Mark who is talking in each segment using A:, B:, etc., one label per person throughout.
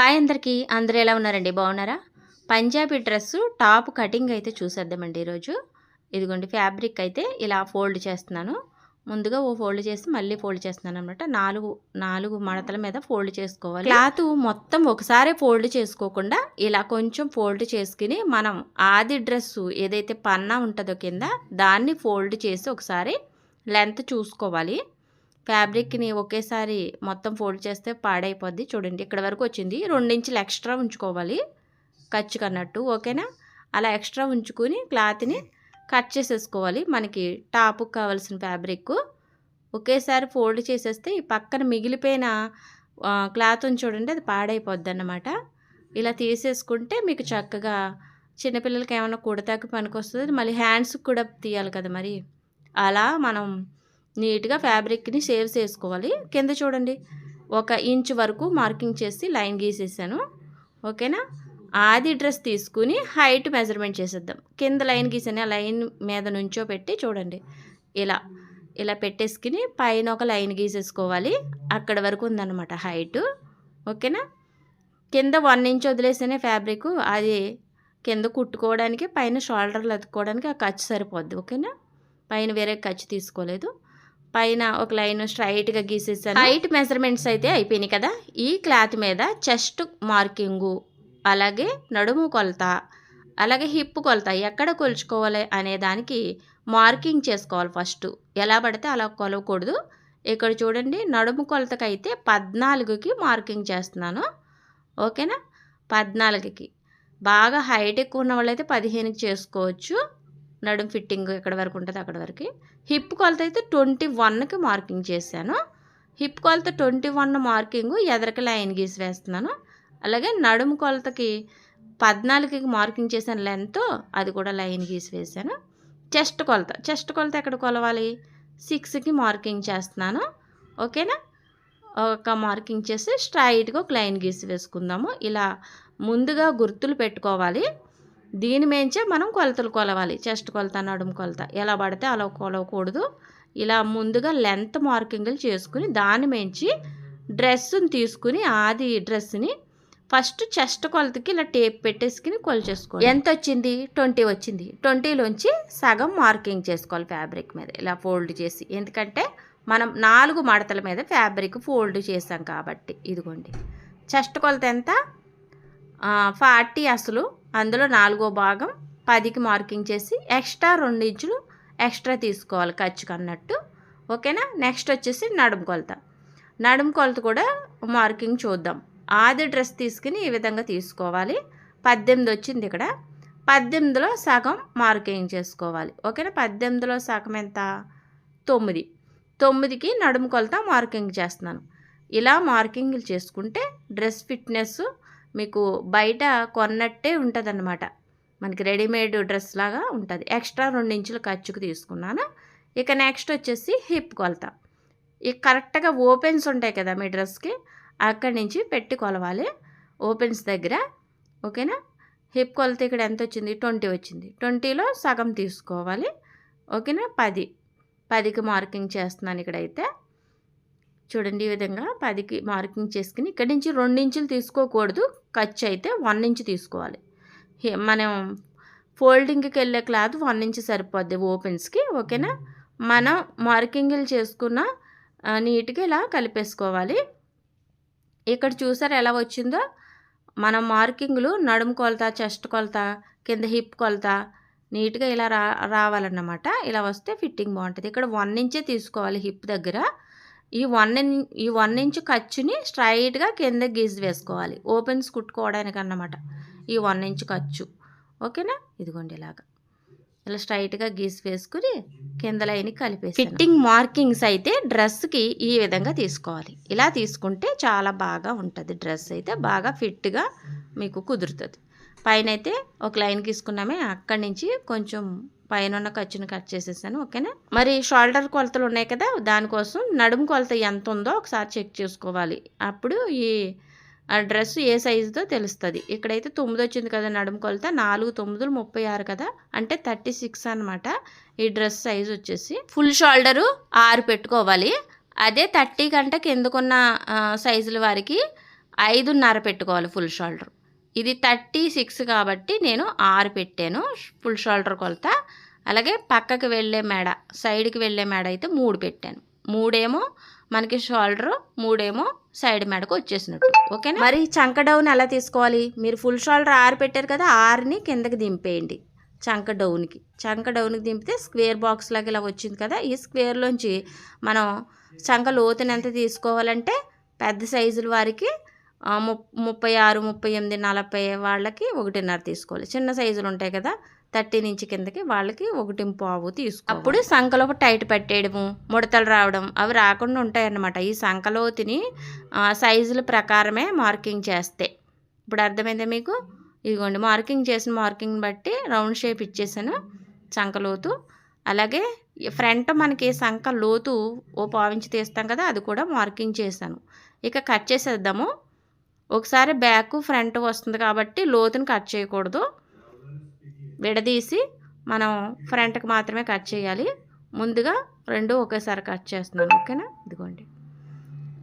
A: Hi అందరికీ. అందరూ ఎలా ఉన్నారండి? బాగున్నారా? పంజాబీ డ్రెస్సు టాప్ కటింగ్ అయితే చూసేద్దామండి ఈరోజు. ఇదిగోండి ఫ్యాబ్రిక్ అయితే ఇలా ఫోల్డ్ చేస్తున్నాను. ముందుగా ఓ ఫోల్డ్ చేసి మళ్ళీ ఫోల్డ్ చేస్తున్నాను అనమాట నాలుగు నాలుగు మడతల మీద ఫోల్డ్ చేసుకోవాలి. క్లాత్ మొత్తం ఒకసారి ఫోల్డ్ చేసుకోకుండా ఇలా కొంచెం ఫోల్డ్ చేసుకుని మనం ఆది డ్రెస్సు ఏదైతే పన్నా ఉంటుందో కింద దాన్ని ఫోల్డ్ చేసి ఒకసారి లెంత్ చూసుకోవాలి. ఫ్యాబ్రిక్ని ఒకేసారి మొత్తం ఫోల్డ్ చేస్తే పాడైపోద్ది. చూడండి ఇక్కడ వరకు వచ్చింది. రెండించులు ఎక్స్ట్రా ఉంచుకోవాలి. ఖర్చు అన్నట్టు ఓకేనా? అలా ఎక్స్ట్రా ఉంచుకుని క్లాత్ని కట్ చేసేసుకోవాలి. మనకి టాప్కి కావాల్సిన ఫ్యాబ్రిక్ ఒకేసారి ఫోల్డ్ చేసేస్తే ఈ పక్కన మిగిలిపోయిన క్లాత్ ఉంది చూడండి అది పాడైపోద్ది అన్నమాట ఇలా తీసేసుకుంటే మీకు చక్కగా చిన్నపిల్లలకి ఏమైనా కుడతాకి పనికొస్తుంది. మళ్ళీ హ్యాండ్స్కి కూడా తీయాలి కదా మరి. అలా మనం నీట్గా ఫ్యాబ్రిక్ని సేవ్ చేసుకోవాలి. కింద చూడండి. ఒక ఇంచ్ వరకు మార్కింగ్ చేసి లైన్ గీసేసాను. ఓకేనా? ఆది డ్రెస్ తీసుకుని హైట్ మెజర్మెంట్ చేసేద్దాం. కింద లైన్ గీసాను. ఆ లైన్ మీద నుంచో పెట్టి చూడండి. ఇలా ఇలా పెట్టేసుకుని పైన ఒక లైన్ గీసేసుకోవాలి. అక్కడ వరకు ఉందన్నమాట హైట్. ఓకేనా? కింద వన్ ఇంచ్ వదిలేస్తేనే ఫ్యాబ్రిక్ అది కింద కుట్టుకోవడానికి పైన షోల్డర్లు అతుక్కోవడానికి ఆ ఖర్చు సరిపోద్ది. ఓకేనా? పైన వేరే ఖర్చు తీసుకోలేదు. పైన ఒక లైన్ స్ట్రైట్గా గీసేసాను. హైట్ మెజర్మెంట్స్ అయితే అయిపోయినాయి కదా? ఈ క్లాత్ మీద చెస్ట్ మార్కింగు అలాగే నడుము కొలత అలాగే హిప్ కొలత ఎక్కడ కొలుచుకోవాలి అనే దానికి మార్కింగ్ చేసుకోవాలి ఫస్ట్. ఎలా పడితే అలా కొలవకూడదు. ఇక్కడ చూడండి నడుము కొలతకైతే పద్నాలుగుకి మార్కింగ్ చేస్తున్నాను. ఓకేనా? పద్నాలుగుకి. బాగా హైట్ ఎక్కువ ఉన్న వాళ్ళైతే పదిహేనుకి చేసుకోవచ్చు. నడుం ఫిట్టింగ్ ఎక్కడ వరకు ఉంటుంది అక్కడ వరకు. హిప్ కొలత అయితే ట్వంటీ వన్కి మార్కింగ్ చేశాను. హిప్ కొలత ట్వంటీ వన్ మార్కింగ్ ఎదరికి లైన్ గీసి వేస్తున్నాను. అలాగే నడుము కొలతకి పద్నాలుగుకి మార్కింగ్ చేశాను లెంత్ అది కూడా లైన్ గీసి వేసాను చెస్ట్ కొలత చెస్ట్ కొలత ఎక్కడ కొలవాలి? సిక్స్కి మార్కింగ్ చేస్తున్నాను. ఓకేనా? ఒక మార్కింగ్ చేసి స్ట్రైట్గా ఒక లైన్ గీసి వేసుకుందాము. ఇలా ముందుగా గుర్తులు పెట్టుకోవాలి. దీని మేంచే మనం కొలతలు కొలవాలి. చెస్ట్ కొలత నడుము కొలత. ఎలా పడితే అలా కొలవకూడదు. ఇలా ముందుగా లెంత్ మార్కింగ్లు చేసుకుని దాని మించి డ్రెస్సుని తీసుకుని ఆది డ్రెస్ని ఫస్ట్ చెస్ట్ కొలతకి ఇలా టేప్ పెట్టేసుకుని కొలిచేసుకోవాలి ఎంత వచ్చింది? ట్వంటీ వచ్చింది. ట్వంటీలోంచి సగం మార్కింగ్ చేసుకోవాలి ఫ్యాబ్రిక్ మీద. ఇలా ఫోల్డ్ చేసి. ఎందుకంటే మనం నాలుగు మడతల మీద ఫ్యాబ్రిక్ ఫోల్డ్ చేసాం కాబట్టి. ఇదిగోండి. చెస్ట్ కొలత ఎంత? ఫార్టీ అసలు. అందులో నాలుగో భాగం పదికి మార్కింగ్ చేసి ఎక్స్ట్రా రెండు ఇంచులు ఎక్స్ట్రా తీసుకోవాలి ఖర్చుకు అన్నట్టు. ఓకేనా? నెక్స్ట్ వచ్చేసి నడుము కొలత. నడుము కొలత కూడా మార్కింగ్ చూద్దాం. ఆది డ్రెస్ తీసుకుని ఈ విధంగా తీసుకోవాలి. పద్దెనిమిది వచ్చింది ఇక్కడ. పద్దెనిమిదిలో సగం మార్కింగ్ చేసుకోవాలి. ఓకేనా? పద్దెనిమిదిలో సగం ఎంత? తొమ్మిది. తొమ్మిదికి నడుము కొలత మార్కింగ్ చేస్తున్నాను. ఇలా మార్కింగ్లు చేసుకుంటే డ్రెస్ ఫిట్నెస్ మీకు బయట కొన్నట్టే ఉంటుందన్నమాట. మనకి రెడీమేడ్ డ్రెస్ లాగా ఉంటుంది. ఎక్స్ట్రా రెండు ఇంచులు ఖర్చుకు తీసుకున్నాను. ఇక నెక్స్ట్ వచ్చేసి హిప్ కొలత. ఇక కరెక్ట్గా ఓపెన్స్ ఉంటాయి కదా మీ డ్రెస్కి అక్కడి నుంచి పెట్టి కొలవాలి. ఓపెన్స్ దగ్గర. ఓకేనా? హిప్ కొలత ఇక్కడ ఎంత వచ్చింది? ట్వంటీ వచ్చింది. ట్వంటీలో సగం తీసుకోవాలి. ఓకేనా? పది. పదికి మార్కింగ్ చేస్తున్నాను ఇక్కడైతే. చూడండి ఈ విధంగా పదికి మార్కింగ్ చేసుకుని ఇక్కడి నుంచి రెండు ఇంచులు తీసుకోకూడదు. ఖర్చు అయితే వన్ ఇంచు తీసుకోవాలి మనం ఫోల్డింగ్కి వెళ్ళే క్లాత్ వన్ ఇంచ్ సరిపోద్ది ఓపెన్స్కి ఓకేనా? మనం మార్కింగ్లు చేసుకున్న నీట్గా ఇలా కలిపేసుకోవాలి. ఇక్కడ చూసారు ఎలా వచ్చిందో? మన మార్కింగ్లు నడుము కొలత చెస్ట్ కొలత కింద హిప్ కొలత నీట్గా ఇలా రా రావాలన్నమాట. ఇలా వస్తే ఫిట్టింగ్ బాగుంటుంది. ఇక్కడ వన్ ఇంచే తీసుకోవాలి హిప్ దగ్గర. ఈ వన్ ఈ వన్ ఇంచ్ ఖర్చుని స్ట్రైట్గా కింద గీజ్ వేసుకోవాలి. ఓపెన్స్ కుట్టుకోవడానికి అన్నమాట ఈ వన్ ఇంచ్ ఖర్చు. ఓకేనా? ఇదిగోండి ఇలాగా. ఇలా స్ట్రైట్గా గీసి వేసుకుని కింద లైన్కి కలిపేసి ఫిట్టింగ్ మార్కింగ్స్ అయితే డ్రెస్కి ఈ విధంగా తీసుకోవాలి. ఇలా తీసుకుంటే చాలా బాగా ఉంటుంది. డ్రెస్ అయితే బాగా ఫిట్గా మీకు కుదురుతుంది. పైన అయితే ఒక లైన్ గీసుకున్నామే అక్కడి నుంచి కొంచెం పైన ఉన్న ఖర్చును కట్ చేసేసాను ఓకేనా? మరి షోల్డర్ కొలతలు ఉన్నాయి కదా దానికోసం నడుము కొలత ఎంత ఉందో ఒకసారి చెక్ చేసుకోవాలి. అప్పుడు ఈ ఆ డ్రెస్ ఏ సైజుతో తెలుస్తుంది. ఇక్కడైతే తొమ్మిది వచ్చింది కదా నడుము కొలత నాలుగు తొమ్మిదిలు ముప్పై ఆరు కదా అంటే థర్టీ సిక్స్ అనమాట ఈ డ్రెస్ సైజ్ వచ్చేసి ఫుల్ షోల్డరు ఆరు పెట్టుకోవాలి. అదే థర్టీ కంటే కిందకున్న సైజుల వారికి ఐదున్నర పెట్టుకోవాలి ఫుల్ షోల్డర్. ఇది థర్టీ సిక్స్ కాబట్టి నేను ఆరు పెట్టాను. ఫుల్ షోల్డర్ కొలత. అలాగే పక్కకి వెళ్ళే మెడ సైడ్కి వెళ్ళే మేడ అయితే మూడు పెట్టాను. మూడేమో మనకి షోల్డర్ మూడేమో సైడ్ మెడకు వచ్చేసినట్టు. ఓకేనా? మరి చంక డౌన్ ఎలా తీసుకోవాలి? మీరు ఫుల్ షోల్డర్ ఆరు పెట్టారు కదా ఆరుని కిందకి దింపేయండి. చంక డౌన్కి చంక డౌన్కి దింపితే స్క్వేర్ బాక్స్ లాగా ఇలా వచ్చింది కదా ఈ స్క్వేర్లోంచి మనం చంక లోతుని ఎంత తీసుకోవాలంటే పెద్ద సైజుల వారికి ముప్పై ఆరు ముప్పై ఎనిమిది నలభై వాళ్ళకి ఒకటిన్నర తీసుకోవాలి. చిన్న సైజులు ఉంటాయి కదా థర్టీ నుంచి కిందకి వాళ్ళకి ఒకటి పావు తీసుకో అప్పుడు సంకలో టైట్ పెట్టేయడము ముడతలు రావడం అవి రాకుండా ఉంటాయన్నమాట. ఈ సంకలోతిని సైజుల ప్రకారమే మార్కింగ్ చేస్తే. ఇప్పుడు అర్థమైందా మీకు? ఇదిగోండి మార్కింగ్ చేసిన మార్కింగ్ బట్టి రౌండ్ షేప్ ఇచ్చేసాను సంకలోతు అలాగే ఫ్రంట్ మనకి సంక లోతు ఓ పావించి తీస్తాం కదా అది కూడా మార్కింగ్ చేశాను. ఇక కట్ చేసేద్దాము. ఒకసారి బ్యాక్ ఫ్రంట్ వస్తుంది కాబట్టి లోతుని కట్ చేయకూడదు. విడదీసి మనం ఫ్రంట్కి మాత్రమే కట్ చేయాలి. ముందుగా రెండు ఒకేసారి కట్ చేస్తున్నాను. ఓకేనా? ఇదిగోండి.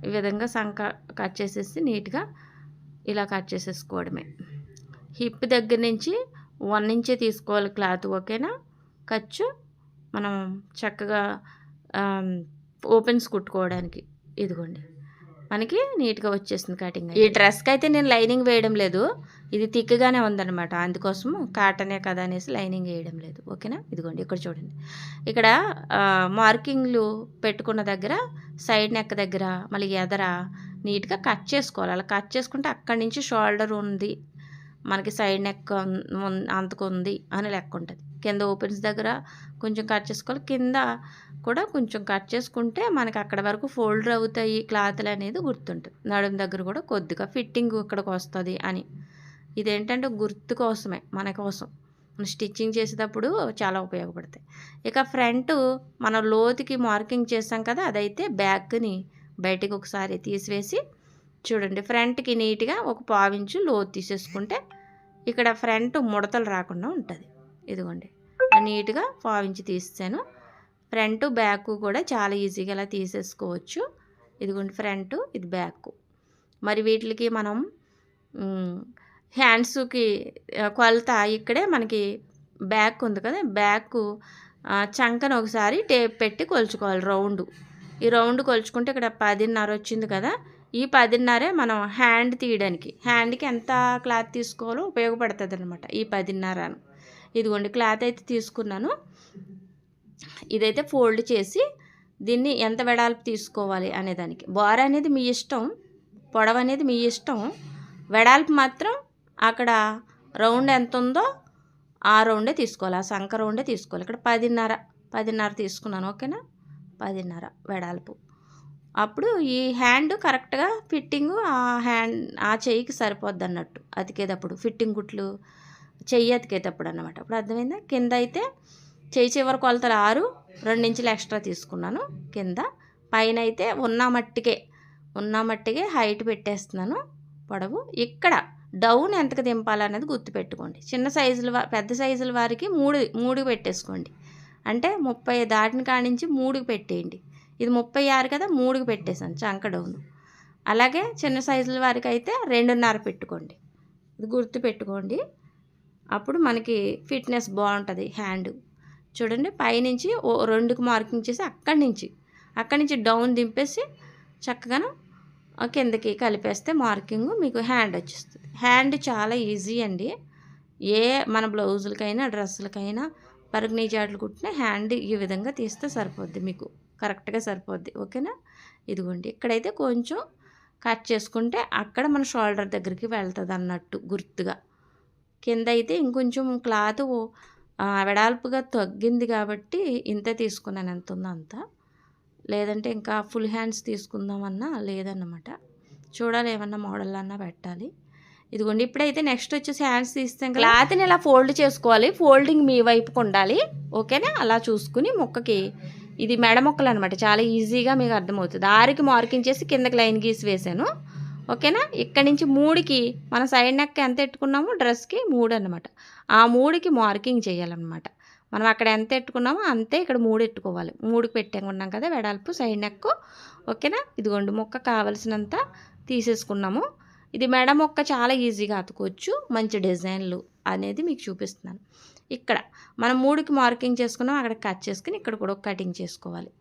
A: ఈ విధంగా సంక కట్ చేసేసి నీట్గా ఇలా కట్ చేసేసుకోవడమే. హిప్ దగ్గర నుంచి వన్ ఇంచే తీసుకోవాలి క్లాత్. ఓకేనా? ఖర్చు మనం చక్కగా ఓపెన్స్ కుట్టుకోవడానికి. ఇదిగోండి. మనకి నీట్గా వచ్చేసింది కటింగ్ ఈ డ్రెస్కి అయితే నేను లైనింగ్ వేయడం లేదు. ఇది థిక్గానే ఉందన్నమాట. అందుకోసం కాటనే కదా అనేసి లైనింగ్ వేయడం లేదు. ఓకేనా? ఇదిగోండి ఇక్కడ చూడండి. ఇక్కడ మార్కింగ్లు పెట్టుకున్న దగ్గర సైడ్ నెక్ దగ్గర మళ్ళీ ఎదర నీట్గా కట్ చేసుకోవాలి. అలా కట్ చేసుకుంటే అక్కడి నుంచి షోల్డర్ ఉంది. మనకి సైడ్ నెక్ అంతకుంది అని లెక్క ఉంటుంది. కింద ఓపెన్స్ దగ్గర కొంచెం కట్ చేసుకోవాలి. కింద కూడా కొంచెం కట్ చేసుకుంటే మనకి అక్కడ వరకు ఫోల్డర్ అవుతాయి క్లాత్లు అనేది గుర్తుంటుంది నడుం దగ్గర కూడా కొద్దిగా ఫిట్టింగ్ ఇక్కడికి వస్తుంది అని. ఇదేంటంటే గుర్తు కోసమే మన కోసం. స్టిచ్చింగ్ చేసేటప్పుడు చాలా ఉపయోగపడతాయి. ఇక ఫ్రంట్ మనం లోతుకి మార్కింగ్ చేసాం కదా అదైతే బ్యాక్ని బయటికి ఒకసారి తీసివేసి చూడండి ఫ్రంట్కి నీట్గా ఒక పావించు లోతు తీసేసుకుంటే ఇక్కడ ఫ్రంట్ ముడతలు రాకుండా ఉంటుంది. ఇదిగోండి. నీట్గా పావించి తీసాను ఫ్రంట్ బ్యాక్ కూడా చాలా ఈజీగా ఇలా తీసేసుకోవచ్చు. ఇదిగోండి ఫ్రంట్ ఇది బ్యాక్. మరి వీటికి మనం హ్యాండ్స్కి కొలత ఇక్కడే మనకి బ్యాక్ ఉంది కదా బ్యాక్ చంకను చంకన ఒకసారి టేప్ పెట్టి కొలుచుకోవాలి రౌండ్. ఈ రౌండ్ కొలుచుకుంటే ఇక్కడ పదిన్నర వచ్చింది కదా ఈ పదిన్నరే మనం హ్యాండ్ తీయడానికి. హ్యాండ్కి ఎంత క్లాత్ తీసుకోవాలో ఉపయోగపడుతుంది అనమాట ఈ పదిన్నరను. ఇదిగోండి క్లాత్ అయితే తీసుకున్నాను. ఇదైతే ఫోల్డ్ చేసి దీన్ని ఎంత వెడల్పు తీసుకోవాలి అనేదానికి. బార్ అనేది మీ ఇష్టం పొడవు అనేది మీ ఇష్టం. వెడల్పు మాత్రం అక్కడ రౌండ్ ఎంత ఉందో ఆ రౌండే తీసుకోవాలి ఆ సంఖ రౌండే తీసుకోవాలి. ఇక్కడ పదిన్నర పదిన్నర తీసుకున్నాను ఓకేనా? పదిన్నర వెడల్పు. అప్పుడు ఈ హ్యాండ్ కరెక్ట్గా ఫిట్టింగ్ ఆ హ్యాండ్ ఆ చెయ్యికి సరిపోద్ది అన్నట్టు అతికేటప్పుడు ఫిట్టింగ్ కుట్లు చెయ్యి అతికేటప్పుడు అన్నమాట ఇప్పుడు అర్థమైందా? కింద అయితే చేయి చివరి కొలతలు ఆరు రెండించులు ఎక్స్ట్రా తీసుకున్నాను కింద. పైన అయితే ఉన్న మట్టికే ఉన్న మట్టికే హైట్ పెట్టేస్తున్నాను పొడవు. ఇక్కడ డౌన్ ఎంతకు దింపాలనేది గుర్తుపెట్టుకోండి. చిన్న సైజుల పెద్ద సైజుల వారికి మూడు మూడు పెట్టేసుకోండి. అంటే ముప్పై దాటిని కాడి నుంచి మూడుకి పెట్టేయండి. ఇది ముప్పై ఆరు కదా మూడుకి పెట్టేశాను చంక డౌన్. అలాగే చిన్న సైజుల వారికి అయితే రెండున్నర పెట్టుకోండి. ఇది గుర్తు పెట్టుకోండి అప్పుడు మనకి ఫిట్నెస్ బాగుంటుంది హ్యాండ్. చూడండి పైనుంచి ఓ రెండుకి మార్కింగ్ చేసి అక్కడి నుంచి అక్కడి నుంచి డౌన్ దింపేసి చక్కగాను కిందకి కలిపేస్తే మార్కింగ్ మీకు హ్యాండ్ వచ్చేస్తుంది. హ్యాండ్ చాలా ఈజీ అండి. ఏ మన బ్లౌజులకైనా డ్రెస్సులకైనా పరుగునీ జాట్లు కుట్టిన హ్యాండ్ ఈ విధంగా తీస్తే సరిపోద్ది మీకు. కరెక్ట్గా సరిపోద్ది. ఓకేనా? ఇదిగోండి ఇక్కడైతే కొంచెం కట్ చేసుకుంటే అక్కడ మన షోల్డర్ దగ్గరికి వెళ్తుంది అన్నట్టు గుర్తుగా. కింద అయితే ఇంకొంచెం క్లాత్ వెడల్పుగా తగ్గింది కాబట్టి ఇంత తీసుకున్నాను. ఎంత ఉందో అంత లేదంటే ఇంకా ఫుల్ హ్యాండ్స్ తీసుకుందామన్నా లేదన్నమాట. చూడాలి ఏమన్నా మోడల్ అన్నా పెట్టాలి. ఇదిగోండి ఇప్పుడైతే నెక్స్ట్ వచ్చేసి హ్యాండ్స్ తీస్తాం క్లాత్ని ఇలా ఫోల్డ్ చేసుకోవాలి. ఫోల్డింగ్ మీ వైపుకు ఉండాలి. ఓకేనా? అలా చూసుకుని మొక్కకి ఇది మెడ మొక్కలు అనమాట చాలా ఈజీగా మీకు అర్థమవుతుంది. ఆరికి మార్కింగ్ చేసి కిందకి లైన్ గీసి వేసాను. ఓకేనా? ఇక్కడ నుంచి మూడుకి మన సైడ్ నెక్ ఎంత ఎట్టుకున్నామో డ్రెస్కి మూడు అనమాట ఆ మూడుకి మార్కింగ్ చేయాలన్నమాట. మనం అక్కడ ఎంత ఎట్టుకున్నామో అంతే ఇక్కడ మూడు ఎట్టుకోవాలి. మూడుకి పెట్టాకున్నాం కదా వెడల్పు సైడ్ నెక్ ఓకేనా? ఇదిగోండి ముక్క కావలసినంత తీసేసుకున్నాము. ఇది మెడ మొక్క చాలా ఈజీగా అతుకోవచ్చు. మంచి డిజైన్లు అనేది మీకు చూపిస్తున్నాను. ఇక్కడ మనం మూడుకి మార్కింగ్ చేసుకున్నాం అక్కడ కట్ చేసుకుని ఇక్కడ కూడా కటింగ్ చేసుకోవాలి.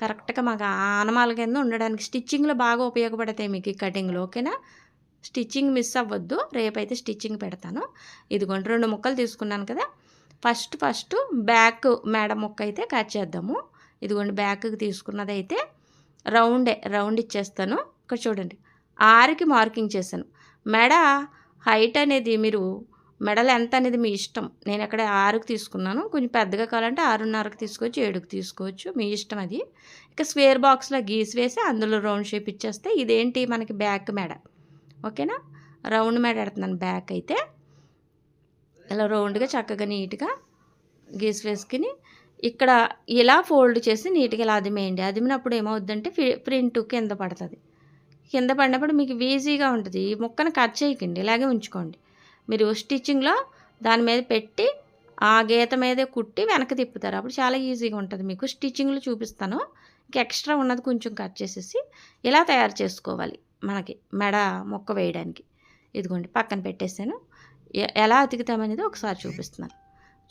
A: కరెక్ట్గా మాకు ఆనమాల కింద ఉండడానికి స్టిచ్చింగ్లో బాగా ఉపయోగపడతాయి మీకు ఈ కటింగ్లో ఓకేనా? స్టిచ్చింగ్ మిస్ అవ్వద్దు. రేపైతే స్టిచ్చింగ్ పెడతాను. ఇదిగోండి రెండు ముక్కలు తీసుకున్నాను కదా. ఫస్ట్ ఫస్ట్ బ్యాక్ మేడ ముక్క అయితే కట్ చేద్దాము. ఇదిగోండి బ్యాక్కి తీసుకున్నది అయితే రౌండే రౌండ్ ఇచ్చేస్తాను. ఇక్కడ చూడండి ఆరుకి మార్కింగ్ చేశాను. మెడ హైట్ అనేది మీరు మెడలు ఎంత అనేది మీ ఇష్టం. నేను అక్కడ ఆరుకి తీసుకున్నాను. కొంచెం పెద్దగా కావాలంటే ఆరున్నరకు తీసుకోవచ్చు ఏడుకి తీసుకోవచ్చు. మీ ఇష్టం అది. ఇక స్వేర్ బాక్స్లో గీసి వేసి అందులో రౌండ్ షేప్ ఇచ్చేస్తే ఇదేంటి మనకి బ్యాక్ మెడ. ఓకేనా? రౌండ్ మెడ పెడుతున్నాను బ్యాక్ అయితే. ఇలా రౌండ్గా చక్కగా నీట్గా గీసి వేసుకుని ఇక్కడ ఇలా ఫోల్డ్ చేసి నీట్గా ఇలా అదిమేయండి. అదిమినప్పుడు ఏమవుద్దంటే ప్రింట్ కింద పడుతుంది. కింద పడినప్పుడు మీకు ఈజీగా ఉంటుంది. ఈ ముక్కను కట్ చేయకండి. ఇలాగే ఉంచుకోండి. మీరు స్టిచ్చింగ్లో దాని మీద పెట్టి ఆ గీత మీదే కుట్టి వెనక తిప్పుతారు. అప్పుడు చాలా ఈజీగా ఉంటుంది మీకు. స్టిచ్చింగ్లు చూపిస్తాను. ఇంక ఎక్స్ట్రా ఉన్నది కొంచెం కట్ చేసేసి ఇలా తయారు చేసుకోవాలి మనకి మెడ మొక్క వేయడానికి. ఇదిగోండి పక్కన పెట్టేసాను. ఎలా అతికితామనేది ఒకసారి చూపిస్తున్నాను.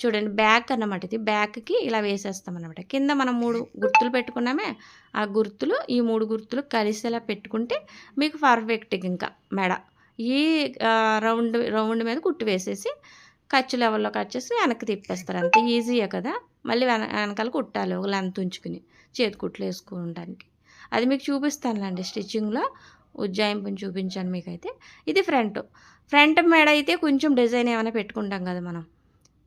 A: చూడండి బ్యాక్ అన్నమాట ఇది. బ్యాక్కి ఇలా వేసేస్తాం అనమాట కింద మనం మూడు గుర్తులు పెట్టుకున్నామే. ఆ గుర్తులు ఈ మూడు గుర్తులు కలిసేలా పెట్టుకుంటే మీకు పర్ఫెక్ట్గా ఇంకా మెడ ఈ రౌండ్ రౌండ్ మీద కుట్టు వేసేసి ఖర్చు లెవెల్లో కట్ చేసి వెనక్కి తిప్పేస్తారు అంతే. ఈజీయే కదా. మళ్ళీ వెన వెనకాల కుట్టాలి ఒక లెంత్ ఉంచుకుని చేతి కుట్లు వేసుకోవడానికి. అది మీకు చూపిస్తానులేండి స్టిచ్చింగ్లో. ఉజ్జాయింపుని చూపించాను మీకైతే. ఇది ఫ్రంట్. ఫ్రంట్ మెడ అయితే కొంచెం డిజైన్ ఏమైనా పెట్టుకుంటాం కదా మనం.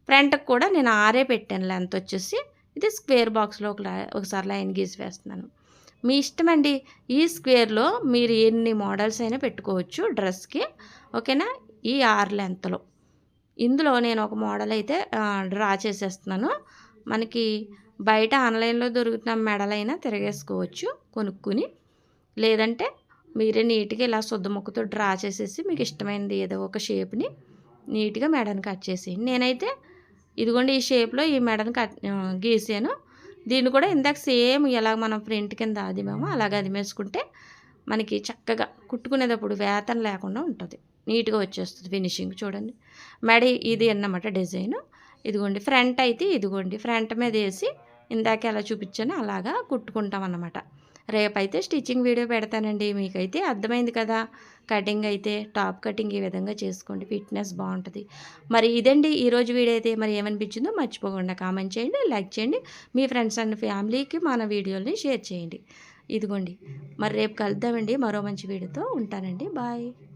A: ఫ్రంట్కి కూడా నేను ఆరే పెట్టాను లెంత్ వచ్చేసి. ఇది స్క్వేర్ బాక్స్లో ఒక లై- ఒకసారి లైన్ గీసి వేస్తున్నాను. మీ ఇష్టం అండి ఈ స్క్వేర్లో మీరు ఎన్ని మోడల్స్ అయినా పెట్టుకోవచ్చు డ్రెస్కి. ఓకేనా? ఈ ఆరు లెంత్లో. ఇందులో నేను ఒక మోడల్ అయితే డ్రా చేసేస్తున్నాను. మనకి బయట ఆన్లైన్లో దొరుకుతున్న మెడలైనా తిరగేసుకోవచ్చు కొనుక్కుని. లేదంటే మీరే నీట్గా ఇలా శుద్ధ ముక్కతో డ్రా చేసేసి మీకు ఇష్టమైనది ఏదో ఒక షేప్ని నీట్గా మెడని కట్ చేసేయండి. నేనైతే ఇదిగోండి ఈ షేప్లో ఈ మెడని కట్ గీసాను. దీన్ని కూడా ఇందాక సేమ్ ఎలా మనం ప్రింట్ కింద అదిమేమో అది అదిమేసుకుంటే మనకి చక్కగా కుట్టుకునేటప్పుడు వేతన లేకుండా ఉంటుంది. నీట్గా వచ్చేస్తుంది ఫినిషింగ్ చూడండి. మెడ ఇది అన్నమాట డిజైన్. ఇదిగోండి ఫ్రంట్ అయితే ఇదిగోండి. ఫ్రంట్ మీద వేసి ఇందాక ఎలా చూపించానో అలాగా కుట్టుకుంటాం అన్నమాట రేపైతే స్టిచ్చింగ్ వీడియో పెడతానండి. మీకైతే అర్థమైంది కదా. కటింగ్ అయితే టాప్ కటింగ్ ఈ విధంగా చేసుకోండి. ఫిట్నెస్ బాగుంటుంది. మరి ఇదండి ఈరోజు వీడియో అయితే. మరి ఏమనిపించిందో మర్చిపోకుండా కామెంట్ చేయండి లైక్ చేయండి. మీ ఫ్రెండ్స్ అండ్ ఫ్యామిలీకి మన వీడియోని షేర్ చేయండి. ఇదిగోండి. మరి రేపు కలుద్దామండి. మరో మంచి వీడియోతో ఉంటానండి. బాయ్.